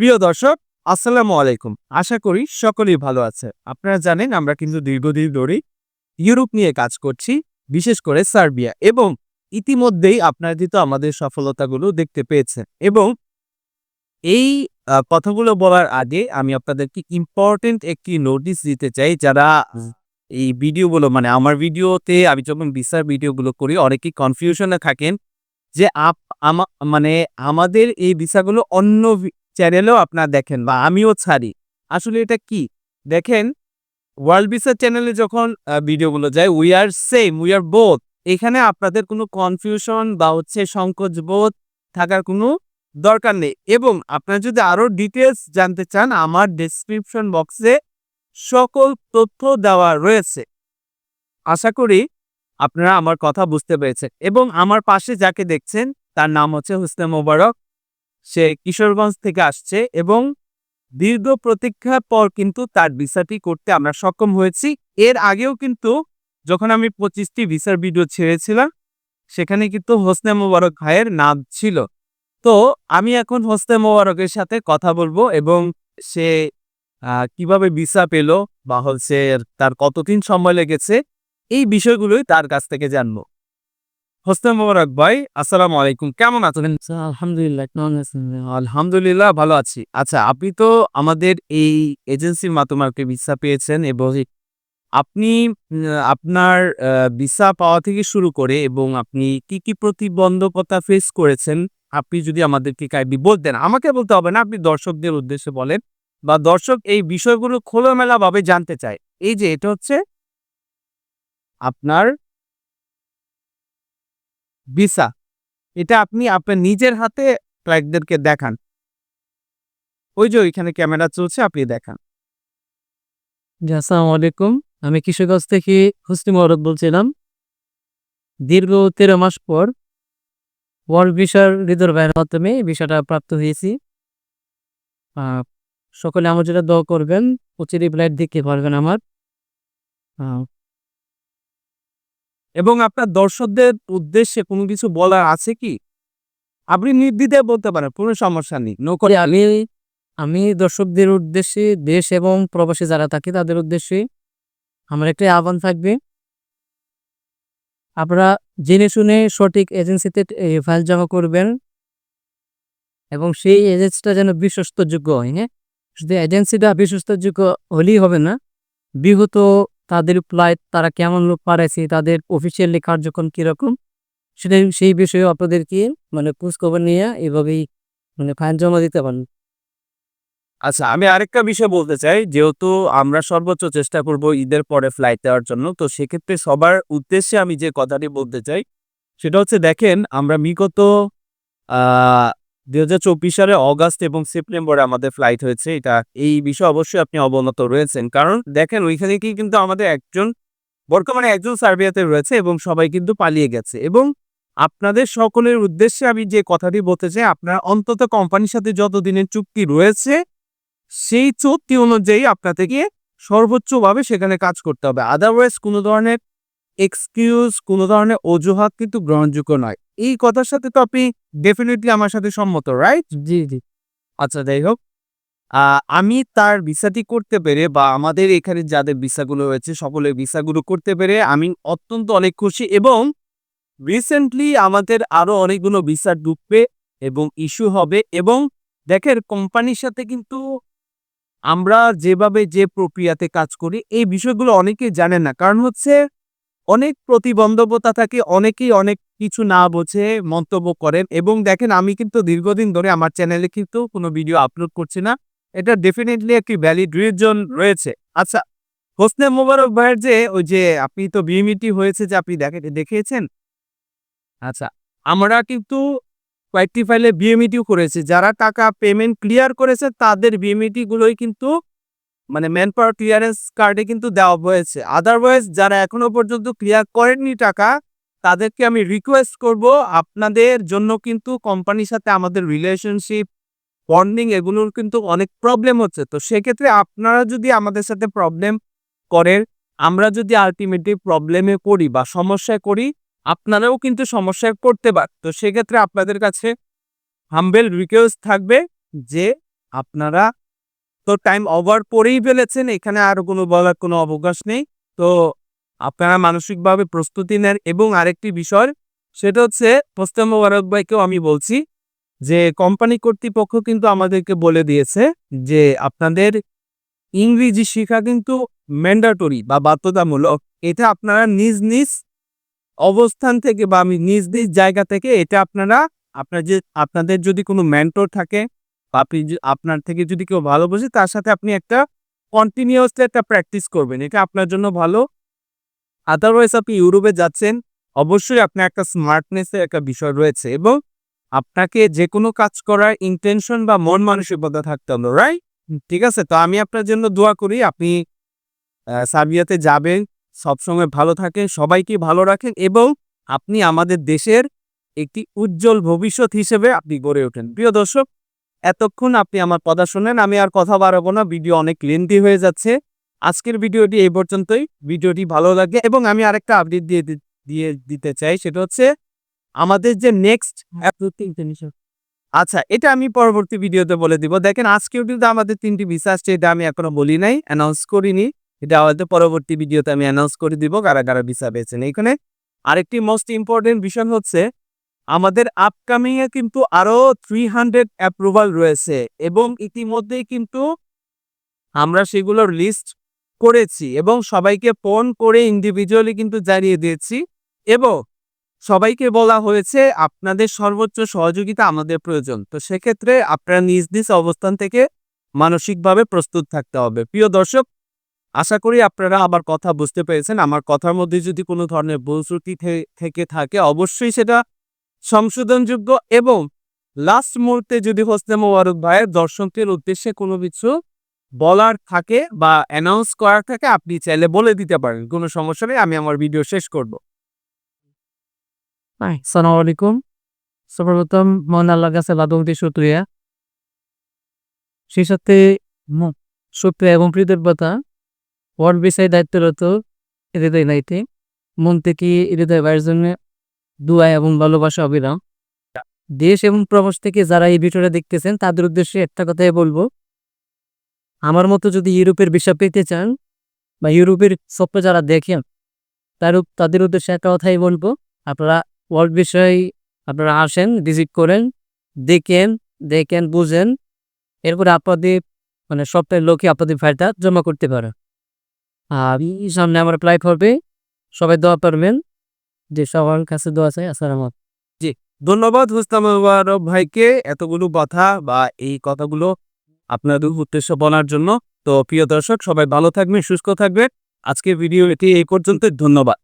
প্রিয় দর্শক, আসসালামু আলাইকুম। আশা করি সকলেই ভালো আছে। আপনারা জানেন আমরা কিন্তু দীর্ঘদিন ধরেই ইউরোপ নিয়ে কাজ করছি, বিশেষ করে সার্বিয়া এবং ইতিমধ্যেই আপনারা কিন্তু আমাদের সফলতাগুলো দেখতে পেয়েছেন এবং এই কথাগুলো বলার আগে আমি আপনাদেরকে ইম্পর্টেন্ট একটি নোটিশ দিতে চাই যারা এই ভিডিওগুলো মানে আমার ভিডিওতে আমি যখন ভিসার ভিডিওগুলো করি, অনেকেই কনফিউশনে থাকেন যে আপ, আমা মানে আমাদের এই ভিসাগুলো অন্য চ্যানেলেও আপনারা দেখেন বা আমিও ছাড়ি। আসলে এটা কি? দেখেন ওয়ার্ল্ড ভিসা চ্যানেলে যখন ভিডিওগুলো যায় we are same we are both এখানে আপনাদের কোনো কনফিউশন বা হচ্ছে সংকোচ বোধ থাকার কোনো দরকার নেই। এবং আপনারা যদি আরও ডিটেলস জানতে চান, আমার ডেসক্রিপশন বক্সে সকল তথ্য দেওয়া রয়েছে। আশা করি আপনারা আমার কথা বুঝতে পেরেছেন। এবং আমার পাশে যাকে দেখছেন, তার নাম হচ্ছে হুসনে মোবারক। সে কিশোরগঞ্জ থেকে আসছে এবং দীর্ঘ প্রতীক্ষার পর কিন্তু তার ভিসাটি করতে আমরা সক্ষম হয়েছি। এর আগেও কিন্তু যখন আমি পঁচিশটি ভিসার ভিডিও ছেড়েছিলাম, সেখানে কিন্তু হোসনে মোবারক ভাইয়ের নাম ছিল। তো আমি এখন হোসনে মোবারকের সাথে কথা বলব এবং সে কীভাবে ভিসা পেল বা হচ্ছে তার কতদিন সময় লেগেছে, এই বিষয়গুলোই তার কাছ থেকে জানব। হোসনে মোবারক ভাই আসসালামু আলাইকুম। কেমন আছেন? আলহামদুলিল্লাহ কেমন আছেন আলহামদুলিল্লাহ ভালো আছি। আচ্ছা আপনি তো আমাদের এই এজেন্সির মাধ্যমে আপনি ভিসা পেয়েছেন এবং আপনি আপনার ভিসা পাওয়া থেকে শুরু করে এবং আপনি কি কি প্রতিবন্ধকতা ফেস করেছেন আপনি যদি আমাদেরকে কাইবি বলতেন। আমাকে বলতে হবে না আপনি দর্শকদের উদ্দেশ্যে বলেন বা দর্শক এই বিষয়গুলো খোলামেলা ভাবে জানতে চায়। এই যে এটা হচ্ছে আপনার ভিসা। এটা আপনি আপনার নিজের হাতে ক্লায়েন্টদেরকে দেখান। ওই যে ওইখানে ক্যামেরা চলছে, আপনি দেখান। জি, আসসালামু আলাইকুম। আমি কিশোরগঞ্জ থেকে হুসনি মহরত বলছিলাম। দীর্ঘ তেরো মাস পর ওয়ার্ল্ড ভিসার ভাইয়ের মাধ্যমে ভিসাটা প্রাপ্ত হয়েছি। সকলে আমার যেটা দোয়া করবেন। প্রচুর ফ্লাইট দেখতে পারবেন আমার। এবং আপনার দর্শকদের উদ্দেশ্যে কোনো কিছু বলার আছে কি? আপনি নির্দ্বিধায় বলতে পারেন কোনো সমস্যা নেই নো করে আমি আমি দর্শকদের উদ্দেশ্যে দেশ এবং প্রবাসী যারা থাকে তাদের উদ্দেশ্যে আমার একটা আহ্বান থাকবে। আপনারা জেনে শুনে সঠিক এজেন্সিতে ফাইল জমা করবেন এবং সেই এজেন্সিটা যেন বিশ্বস্তযোগ্য হয় হ্যাঁ? শুধু এজেন্সিটা বিশ্বস্তযোগ্য হলেই হবে না বিগত তাদের ফ্লাইট তারা কেমন লোক পাঠাইছে তাদের অফিসিয়ালি কার্যক্রম কীরকম? সেটা সেই বিষয়ে আপনাদেরকে মানে খোঁজখবর নিয়ে এভাবেই মানে ফাইন জমা দিতে পারেন আচ্ছা আমি আরেকটা বিষয় বলতে চাই, যেহেতু আমরা সর্বোচ্চ চেষ্টা করব ঈদের পরে ফ্লাইট দেওয়ার জন্য, তো সেক্ষেত্রে সবার উদ্দেশ্যে আমি যে কথাটি বলতে চাই, সেটা হচ্ছে দেখেন, আমরা বিগত দুই হাজার চব্বিশ সালে অগাস্ট এবং সেপ্টেম্বরে আমাদের ফ্লাইট হয়েছে। এটা, এই বিষয়ে অবশ্যই আপনি অবনত রয়েছেন। কারণ দেখেন, ওইখানে কি কিন্তু আমাদের একজন, বর্তমানে একজন সার্বিয়াতে রয়েছে এবং সবাই কিন্তু পালিয়ে গেছে। এবং আপনাদের সকলের উদ্দেশ্যে আমি যে কথাটি বলতে চাই, আপনারা অন্তত কোম্পানির সাথে যতদিনের চুক্তি রয়েছে, সেই চুক্তি অনুযায়ী আপনাদেরকে সর্বোচ্চভাবে সেখানে কাজ করতে হবে। আদারওয়াইজ কোনো ধরনের এক্সকিউজ কোনো ধরনের অজুহাত কিন্তু গ্রহণযোগ্য নয়। এই কথার সাথে তো আপনি ডেফিনেটলি আমার সাথে সম্মত রাইট জি জি। আচ্ছা যাই হোক। আমি তার ভিসাটি করতে পেরে বা আমাদের এখানে যাদের ভিসাগুলো রয়েছে সকলের ভিসাগুলো করতে পেরে আমি অত্যন্ত অনেক খুশি এবং রিসেন্টলি আমাদের আরও অনেকগুলো ভিসা ঢুকবে এবং ইস্যু হবে এবং দেখেন কোম্পানির সাথে কিন্তু আমরা যেভাবে যে প্রক্রিয়াতে কাজ করি এই বিষয়গুলো অনেকেই জানে না। কারণ হচ্ছে অনেক প্রতিবন্ধকতা থাকে, অনেকেই অনেক কিছু না বোঝে মন্তব্য করেন এবং দেখেন আমি কিন্তু দীর্ঘদিন ধরে আমার চ্যানেলে কিন্তু কোনো ভিডিও আপলোড করছি না। এটা ডেফিনেটলি একটি ভ্যালিড রিজন রয়েছে। আচ্ছা হোসনে মোবারক ভাইয়ের যে ওই যে আপনি তো বিএমইটি হয়েছে যে আপনি দেখে, দেখিয়েছেন? আচ্ছা আমরা কিন্তু কয়েকটি ফাইলে বিএমইটিও করেছি। যারা টাকা পেমেন্ট ক্লিয়ার করেছে তাদের বিএমইটি গুলোই কিন্তু মানে ম্যান পাওয়ার ক্লিয়ারেন্স কার্ডে কিন্তু দেওয়া হয়েছে। আদারওয়াইজ যারা এখনও পর্যন্ত ক্লিয়ার করেননি টাকা, তাদেরকে আমি রিকোয়েস্ট করব আপনাদের জন্য কিন্তু কোম্পানির সাথে আমাদের রিলেশনশিপ বন্ডিং এগুলোর কিন্তু অনেক প্রবলেম হচ্ছে। তো সেক্ষেত্রে আপনারা যদি আমাদের সাথে প্রবলেম করেন, আমরা যদি আলটিমেটলি প্রবলেমে করি বা সমস্যায় করি, আপনারাও কিন্তু সমস্যায় করতে পার তো সেক্ষেত্রে আপনাদের কাছে হাম্বেল রিকোয়েস্ট থাকবে যে আপনারা তো টাইম ওভার করেই ফেলেছেন, এখানে আর কোনো বলার কোনো অবকাশ নেই। তো আপনারা মানসিকভাবে প্রস্তুতি নেন এবং আরেকটি বিষয়, সেটা হচ্ছে মোস্তাম মোবারক ভাইকেও আমি বলছি যে কোম্পানি কর্তৃপক্ষ কিন্তু আমাদেরকে বলে দিয়েছে যে আপনাদের ইংরেজি শেখা কিন্তু ম্যান্ডাটরি বা বাধ্যতামূলক। এটা আপনারা নিজ নিজ অবস্থান থেকে বা আমি নিজ নিজ জায়গা থেকে এটা আপনারা, আপনার যে, আপনাদের যদি কোনো মেন্টর থাকে আপনি আপনার থেকে যদি কেউ ভালো বোঝে, তার সাথে আপনি একটা কন্টিনিউসলি একটা প্র্যাকটিস করবেন। এটা আপনার জন্য ভালো। আদারওয়াইজ আপনি ইউরোপে যাচ্ছেন, অবশ্যই আপনার একটা স্মার্টনেসের একটা বিষয় রয়েছে এবং আপনাকে যে কোনো কাজ করার ইন্টেনশন বা মন মানসিকতা থাকতে হবে রাইট ঠিক আছে? তো আমি আপনার জন্য দোয়া করি, আপনি সার্বিয়াতে যাবেন, সবসময় ভালো থাকেন, সবাইকে ভালো রাখেন এবং আপনি আমাদের দেশের একটি উজ্জ্বল ভবিষ্যৎ হিসেবে আপনি গড়ে ওঠেন। প্রিয় দর্শক এতক্ষণ আপনি আমার কথা শোনেন আমি আর কথা বাড়াবো না ভিডিও অনেক লেন্দি হয়ে যাচ্ছে। আজকের ভিডিওটি এই পর্যন্তই। ভিডিওটি ভালো লাগে এবং আমি আরেকটা আপডেট দিয়ে দিয়ে দিতে চাই সেটা হচ্ছে আমাদের যে নেক্সট আচ্ছা এটা আমি পরবর্তী ভিডিওতে বলে দিব। দেখেন আজকেও কিন্তু আমাদের তিনটি ভিসা আসছে এটা আমি এখনও বলি নাই অ্যানাউন্স করিনি। এটা হয়তো পরবর্তী ভিডিওতে আমি অ্যানাউন্স করে দিব কারা কারা ভিসা পেয়েছেন এখানে আরেকটি মোস্ট ইম্পর্টেন্ট বিষয় হচ্ছে আমাদের আপকামিং এ কিন্তু আরও থ্রি হান্ড্রেড অ্যাপ্রুভাল রয়েছে এবং ইতিমধ্যেই কিন্তু আমরা সেগুলোর লিস্ট করেছি এবং সবাইকে ফোন করে ইন্ডিভিজুয়ালি কিন্তু জানিয়ে দিয়েছি এবং সবাইকে বলা হয়েছে আপনাদের সর্বোচ্চ সহযোগিতা আমাদের প্রয়োজন। তো সেক্ষেত্রে আপনারা নিজ নিজ অবস্থান থেকে মানসিকভাবে প্রস্তুত থাকতে হবে। প্রিয় দর্শক, আশা করি আপনারা আমার কথা বুঝতে পেরেছেন। আমার কথার মধ্যে যদি কোনো ধরনের ভুল ত্রুটি থেকে থাকে, অবশ্যই সেটা সংশোধনযোগ্য এবং লাস্ট মুহূর্তে যদি হোসনে মোবারক ভাইয়ের দর্শকদের উদ্দেশ্যে কোনো কিছু বলার থাকে বা অ্যানাউন্স করার থাকে, আপনি চাইলে বলে দিতে পারেন। কোনো সমস্যা নেই, আমি আমার ভিডিও শেষ করব। আসসালামু আলাইকুম। সর্বপ্রথম মন আল্লাহর কাছে লাদমতি শুক্রিয়া। সেই সাথে শুক্রিয়া এবং কৃতজ্ঞতা ওয়ার্ড বিষয়ে দায়িত্বরত হৃদয় নাইতে, মন থেকে হৃদয় ভাইয়ের জন্য দুয়া এবং ভালোবাসা অবিরাম। দেশ এবং প্রবাস থেকে যারা এই ভিডিওটা দেখতেছেন, তাদের উদ্দেশ্যে একটা কথাই বলব। আমার মতো যদি ইউরোপের বিষয় পেতে চান বা ইউরোপের স্বপ্ন যারা দেখেন, তার তাদের উদ্দেশ্যে একটা কথাই বলব। আপনারা ওয়ার্ল্ড বিষয়ে আপনারা আসেন ভিজিট করেন, দেখেন দেখেন, বুঝেন। এরপরে আপনাদের মানে সপ্তাহের লোকে আপনাদের ফাইলটা জমা করতে পারে। আর সামনে আমার অ্যাপ্লাই করবে, সবাই দোয়া করবেন। যে সবার কাছে দোয়া চাই, আসসালাম ধন্যবাদ হুস্তাম মুবারক ভাইকে এতগুলো কথা বা এই কথাগুলো আপনাদের উদ্দেশ্য বলার জন্য। তো প্রিয় দর্শক, সবাই ভালো থাকবেন, সুস্থ থাকবেন। আজকে ভিডিও এটি এই পর্যন্ত ধন্যবাদ।